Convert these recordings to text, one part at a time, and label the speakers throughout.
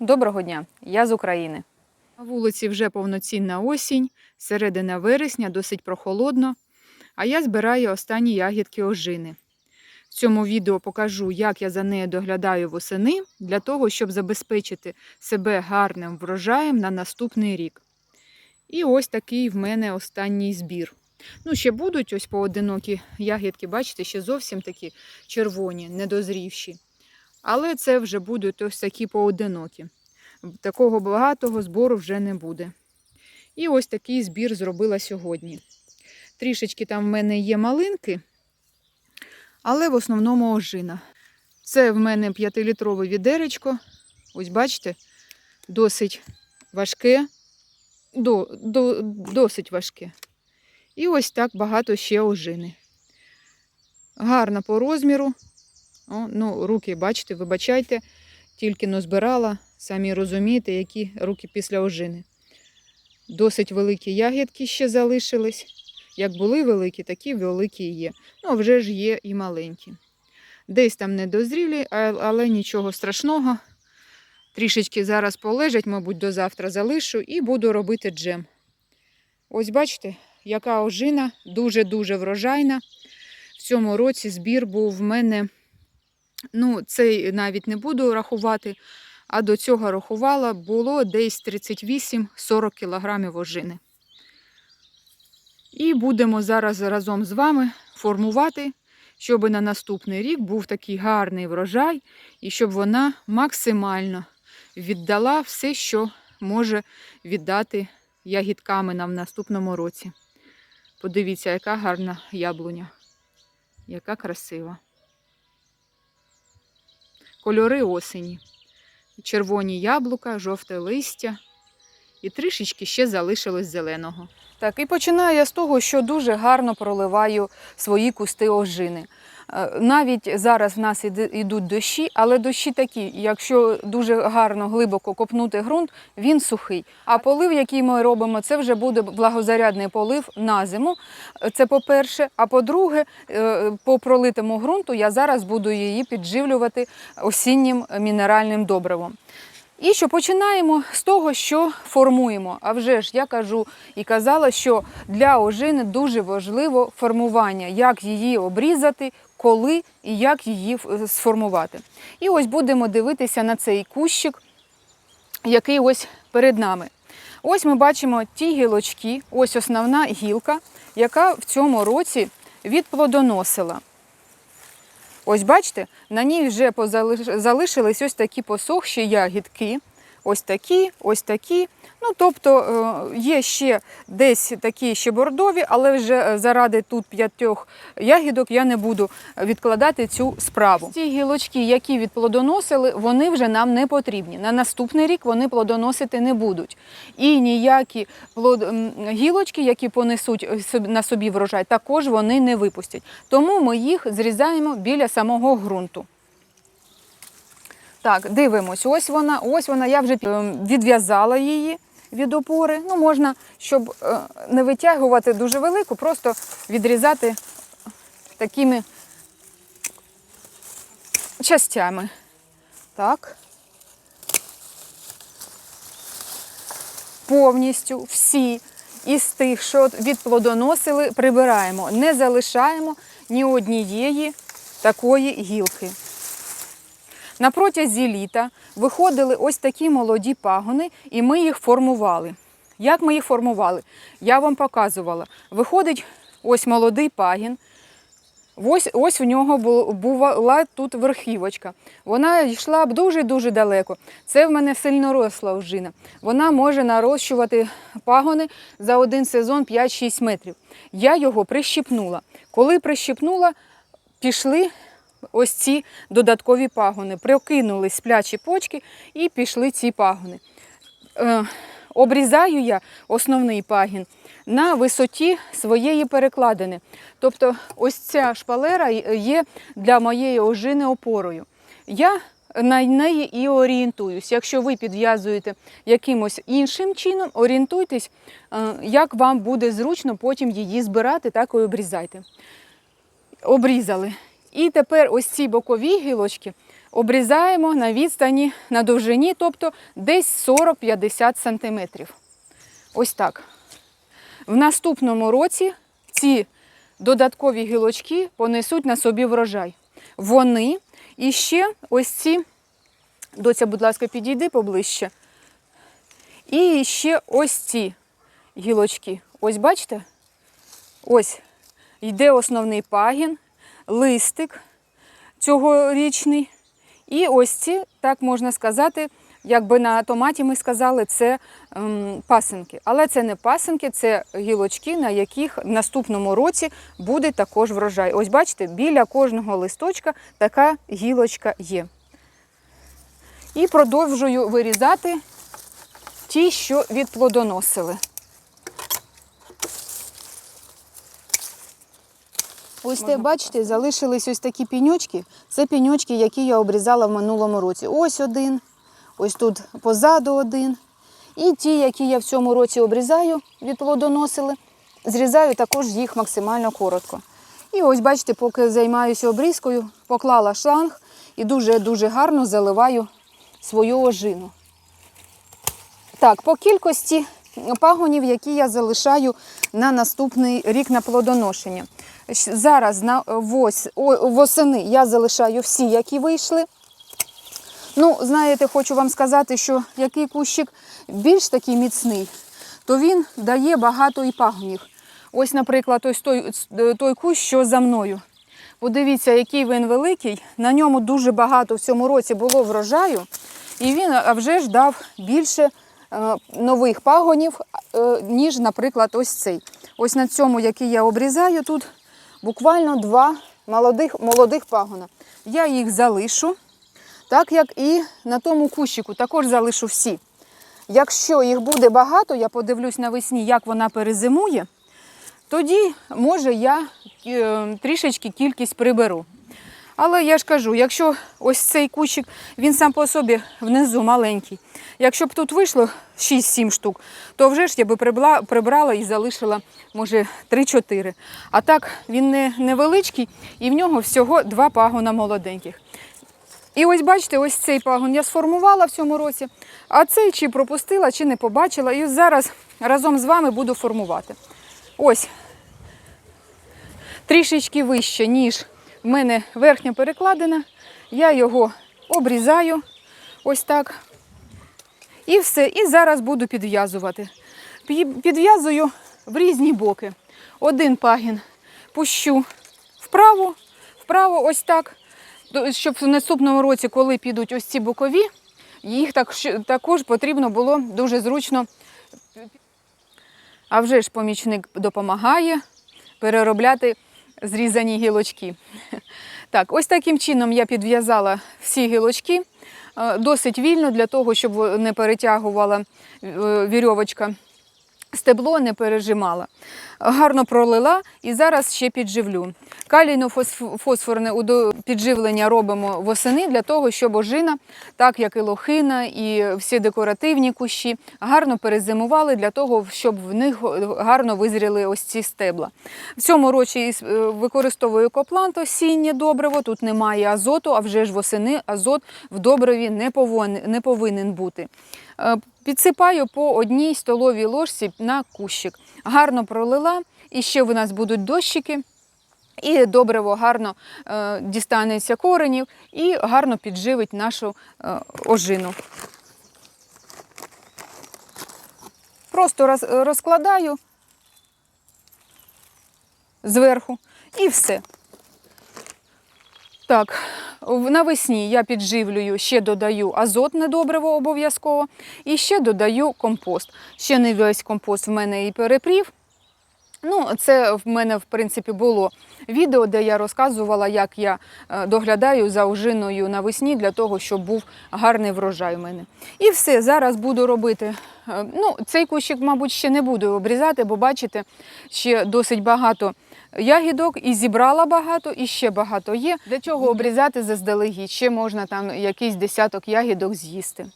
Speaker 1: Доброго дня, я з України.
Speaker 2: На вулиці вже повноцінна осінь, середина вересня, досить прохолодно, а я збираю останні ягідки ожини. В цьому відео покажу, як я за нею доглядаю восени, для того, щоб забезпечити себе гарним врожаєм на наступний рік. І ось такий в мене останній збір. Ну, ще будуть ось поодинокі ягідки, бачите, ще зовсім такі червоні, недозрівші. Але це вже будуть ось такі поодинокі такого багатого збору вже не буде. І ось такий збір зробила сьогодні. Трішечки там в мене є малинки, але в основному ожина. Це в мене 5-літрове відеречко. Ось бачите, досить важке, до, до, досить важке. І ось так багато ще ожини. Гарна по розміру. О, ну, руки, бачите, вибачайте, тільки но збирала. Самі розумієте, які руки після ожини. Досить великі ягідки ще залишились. Як були великі, такі великі є. Ну, вже ж є і маленькі. Десь там недозрілі, але нічого страшного. Трішечки зараз полежать, мабуть, до завтра залишу і буду робити джем. Ось бачите, яка ожина, дуже-дуже врожайна. В цьому році збір був в мене, ну, цей навіть не буду рахувати, а до цього рахувала, було десь 38-40 кілограмів ожини. І будемо зараз разом з вами формувати, щоб на наступний рік був такий гарний врожай, і щоб вона максимально віддала все, що може віддати ягідками нам в наступному році. Подивіться, яка гарна яблуня, яка красива. Кольори осені червоні яблука, жовте листя і трішечки ще залишилось зеленого.
Speaker 1: Так, і починаю я з того, що дуже гарно проливаю свої кусти ожини. Е, Навіть зараз в нас йдуть дощі, але дощі такі, якщо дуже гарно глибоко копнути ґрунт, він сухий. А полив, який ми робимо, це вже буде благозарядний полив на зиму. Е, Це по-перше. А по-друге, е, по пролитому ґрунту я зараз буду її підживлювати осіннім мінеральним добривом. І що починаємо з того, що формуємо. А вже ж я кажу і казала, що для ожини дуже важливо формування, як її обрізати, коли і як її сформувати. І ось будемо дивитися на цей кущик, який ось перед нами. Ось ми бачимо ті гілочки, ось основна гілка, яка в цьому році відплодоносила. Ось бачите, на ній вже залишились ось такі посохші ягідки. Ось такі, ось такі. Ну, тобто е, є ще десь такі ще бордові, але вже е, заради тут п'ятьох ягідок я не буду відкладати цю справу. Ці гілочки, які відплодоносили, вони вже нам не потрібні. На наступний рік вони плодоносити не будуть. І ніякі гілочки, які понесуть е, на собі врожай, також вони не випустять. Тому ми їх зрізаємо біля самого ґрунту. Так, дивимось. Ось вона, ось вона. Я вже е, відв'язала її від опори. Ну, можна, щоб е, не витягувати дуже велику, просто відрізати такими частями. Так. Повністю всі із тих, що відплодоносили, прибираємо. Не залишаємо ні однієї такої гілки. На протязі літа виходили ось такі молоді пагони, і ми їх формували. Як ми їх формували? Я вам показувала. Виходить ось молодий пагін. Ось, ось у нього була тут верхівочка. Вона йшла б дуже-дуже далеко. Це в мене сильно росла ожина. Вона може нарощувати пагони за один сезон 5-6 метрів. Я його прищипнула. Коли прищипнула, пішли ось ці додаткові пагони. Прокинули сплячі почки і пішли ці пагони. Е, обрізаю я основний пагін на висоті своєї перекладини. Тобто ось ця шпалера є для моєї ожини опорою. Я на неї і орієнтуюсь. Якщо ви підв'язуєте якимось іншим чином, орієнтуйтесь, е, як вам буде зручно потім її збирати, так і обрізайте. Обрізали. І тепер ось ці бокові гілочки обрізаємо на відстані на довжині, тобто десь 40-50 см. Ось так. В наступному році ці додаткові гілочки понесуть на собі врожай. Вони і ще ось ці, доця, будь ласка, підійди поближче. І ще ось ці гілочки. Ось бачите? Ось йде основний пагін, листик цьогорічний. І ось ці, так можна сказати, якби на томаті ми сказали, це ем, пасинки. Але це не пасинки, це гілочки, на яких в наступному році буде також врожай. Ось бачите, біля кожного листочка така гілочка є. І продовжую вирізати ті, що відплодоносили. Ось те, бачите, залишились ось такі піньочки. Це піньочки, які я обрізала в минулому році. Ось один, ось тут позаду один. І ті, які я в цьому році обрізаю, відплодоносили, зрізаю також їх максимально коротко. І ось, бачите, поки займаюся обрізкою, поклала шланг і дуже-дуже гарно заливаю свою ожину. Так, по кількості пагонів, які я залишаю на наступний рік на плодоношення. Зараз на вось, о- восени я залишаю всі, які вийшли. Ну, знаєте, хочу вам сказати, що який кущик більш такий міцний, то він дає багато і пагонів. От, наприклад, ось той, той кущ, що за мною. Подивіться, який він великий. На ньому дуже багато в цьому році було врожаю, і він вже ж дав більше е, нових пагонів, е, ніж, наприклад, ось цей. Ось на цьому, який я обрізаю, тут буквально два молодих, молодих пагона. Я їх залишу, так як і на тому кущику також залишу всі. Якщо їх буде багато, я подивлюсь навесні, як вона перезимує, тоді, може, я е, трішечки кількість приберу. Але я ж кажу, якщо ось цей кущик, він сам по собі внизу маленький. Якщо б тут вийшло 6-7 штук, то вже ж я би прибрала і залишила, може, 3-4. А так він не невеличкий і в нього всього два пагона молоденьких. І ось бачите, ось цей пагон я сформувала в цьому році, а цей чи пропустила, чи не побачила. І зараз разом з вами буду формувати. Ось трішечки вище, ніж в мене верхня перекладина. Я його обрізаю ось так. І все. І зараз буду підв'язувати. Підв'язую в різні боки. Один пагін пущу вправо, вправо, ось так. Щоб в наступному році, коли підуть ось ці бокові, їх так, також потрібно було дуже зручно. А вже ж помічник допомагає переробляти зрізані гілочки. Так, ось таким чином я підв'язала всі гілочки е, досить вільно для того, щоб не перетягувала е, вірьовочка стебло, не пережимала. Гарно пролила і зараз ще підживлю. Калійно-фосфорне підживлення робимо восени для того, щоб ожина, так як і лохина, і всі декоративні кущі, гарно перезимували для того, щоб в них гарно визріли ось ці стебла. В цьому році е, використовую коплант осіннє добриво, тут немає азоту, а вже ж восени азот в добриві не повинен бути. Підсипаю по одній столовій ложці на кущик. Гарно пролила, і ще в нас будуть дощики. І добриво гарно е, дістанеться коренів і гарно підживить нашу е, ожину. Просто роз, розкладаю зверху і все. Так, навесні я підживлюю, ще додаю азотне добриво обов'язково і ще додаю компост. Ще не весь компост в мене і перепрів. Ну, це в мене, в принципі, було відео, де я розказувала, як я е, доглядаю за ожиною навесні для того, щоб був гарний врожай у мене. І все, зараз буду робити. е, Ну, цей кущик, мабуть, ще не буду обрізати, бо бачите, ще досить багато ягідок і зібрала багато, і ще багато є. Для чого обрізати заздалегідь? Ще можна там якийсь десяток ягідок з'їсти.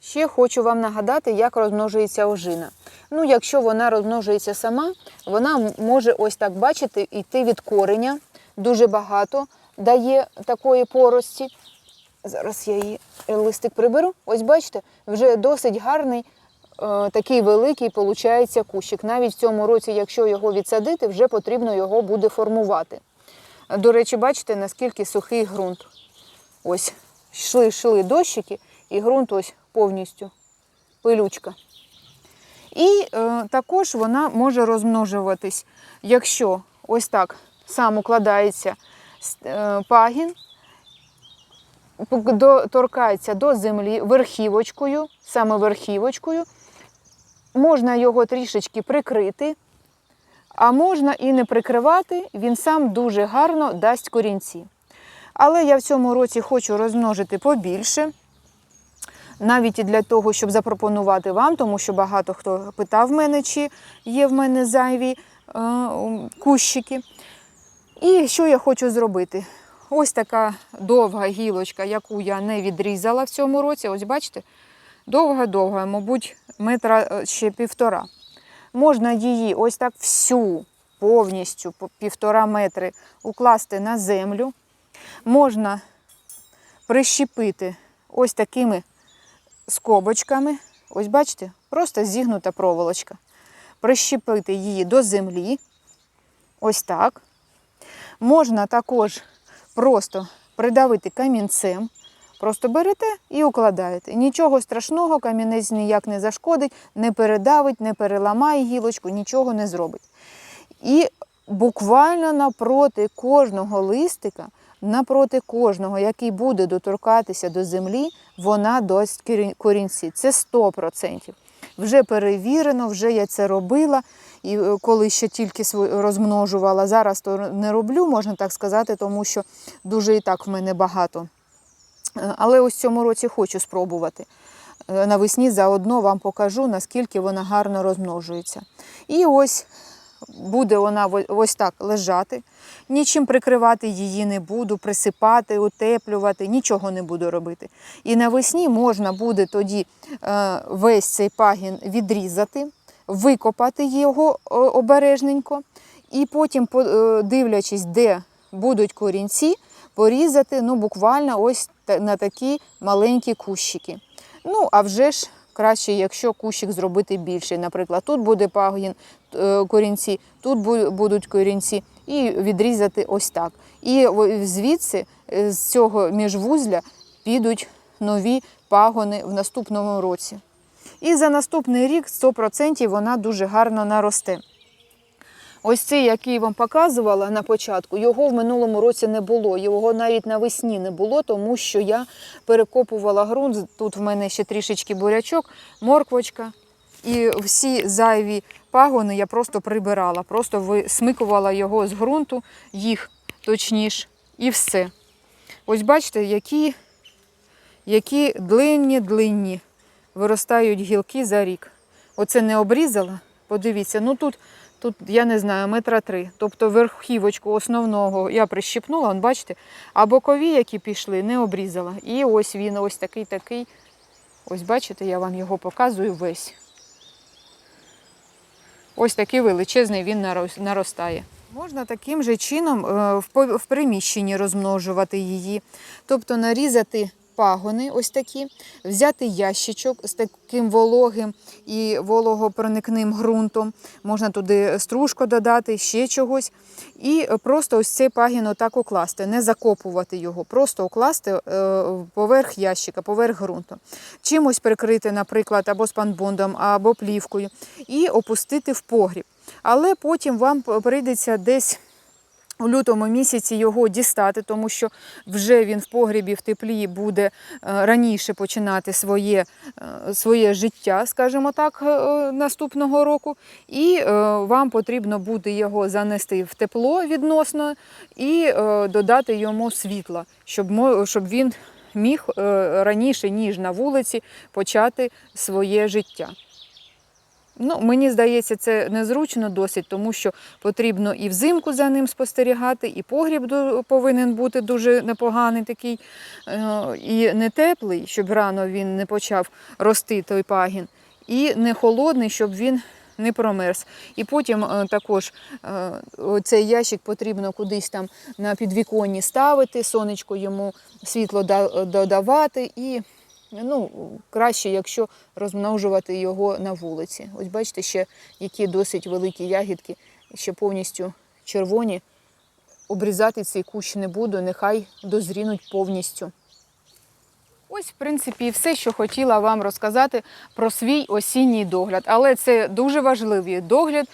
Speaker 1: Ще хочу вам нагадати, як розмножується ожина. Ну, якщо вона розмножується сама, вона може ось так бачите, йти від кореня. Дуже багато дає такої порості. Зараз я її листик приберу. Ось бачите, вже досить гарний, такий великий виходить кущик. Навіть в цьому році, якщо його відсадити, вже потрібно його буде формувати. До речі, бачите, наскільки сухий ґрунт. Ось йшли, йшли дощики, і ґрунт ось повністю пилючка. І е, також вона може розмножуватись, якщо ось так сам укладається е, пагін, торкається до землі верхівочкою, саме верхівочкою. Можна його трішечки прикрити, а можна і не прикривати, він сам дуже гарно дасть корінці. Але я в цьому році хочу розмножити побільше, навіть і для того, щоб запропонувати вам, тому що багато хто питав мене, чи є в мене зайві е, кущики. І що я хочу зробити? Ось така довга гілочка, яку я не відрізала в цьому році. Ось бачите, довга-довга, мабуть, метра е, ще півтора. Можна її ось так всю повністю по півтора метри укласти на землю. Можна прищепити ось такими скобочками. Ось бачите, просто зігнута проволочка. Прищепити її до землі. Ось так. Можна також просто придавити камінцем. Просто берете і укладаєте. Нічого страшного, камінець ніяк не зашкодить, не передавить, не переламає гілочку, нічого не зробить. І буквально напроти кожного листика, напроти кожного, який буде доторкатися до землі, вона дасть корінці. Це 100%. Вже перевірено, вже я це робила. І е, коли ще тільки розмножувала, зараз то не роблю, можна так сказати, тому що дуже і так в мене багато. Е, Але ось цьому році хочу спробувати. Е, Навесні заодно вам покажу, наскільки вона гарно розмножується. І ось буде вона ось так лежати. Нічим прикривати її не буду, присипати, утеплювати, нічого не буду робити. І навесні можна буде тоді е, весь цей пагін відрізати, викопати його обережненько, і потім, по- дивлячись, де будуть корінці, порізати ну, буквально ось на такі маленькі кущики. Ну, а вже ж краще, якщо кущик зробити більший. Наприклад, тут буде пагін е, корінці, тут будуть корінці, і відрізати ось так. І звідси, е, з цього міжвузля, підуть нові пагони в наступному році. І за наступний рік 100% вона дуже гарно наросте. Ось цей, який вам показувала на початку, його в минулому році не було. Його навіть навесні не було, тому що я перекопувала ґрунт. Тут в мене ще трішечки бурячок, морквочка. І всі зайві пагони я просто прибирала, просто висмикувала його з ґрунту, їх точніше, і все. Ось бачите, які, які длинні-длинні виростають гілки за рік. Оце не обрізала. Подивіться, ну тут, тут я не знаю, метра три. Тобто верхівочку основного я прищипнула, он, бачите, а бокові, які пішли, не обрізала. І ось він, ось такий такий. Ось бачите, я вам його показую весь. Ось такий величезний він наростає. Можна таким же чином е, в приміщенні розмножувати її. Тобто нарізати пагони, ось такі, взяти ящичок з таким вологим і вологопроникним ґрунтом. Можна туди стружку додати, ще чогось. І просто ось цей пагін отак укласти, не закопувати його, просто укласти е, поверх ящика, поверх ґрунту. Чимось прикрити, наприклад, або спанбондом, або плівкою, і опустити в погріб. Але потім вам прийдеться десь у лютому місяці його дістати, тому що вже він в погрібі в теплі буде е, раніше починати своє, е, своє життя, скажімо так, е, наступного року. І вам потрібно буде його занести в тепло відносно і додати йому світла, щоб, щоб він міг раніше, ніж на вулиці, почати своє життя. Ну, мені здається, це незручно досить, тому що потрібно і взимку за ним спостерігати, і погріб повинен бути дуже непоганий такий е, і не теплий, щоб рано він не почав рости той пагін, і не холодний, щоб він не промерз. І потім е, також е, цей ящик потрібно кудись там на підвіконні ставити, сонечко йому світло додавати і ну, краще, якщо розмножувати його на вулиці. Ось бачите, ще які досить великі ягідки, ще повністю червоні. Обрізати цей кущ не буду, нехай дозрінуть повністю. Ось, в принципі, все, що хотіла вам розказати про свій осінній догляд. Але це дуже важливий догляд,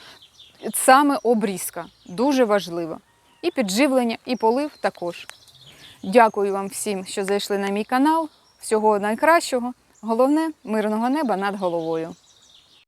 Speaker 1: саме обрізка. Дуже важливо. І підживлення, і полив також. Дякую вам всім, що зайшли на мій канал. Всього найкращого. Головне мирного неба над головою.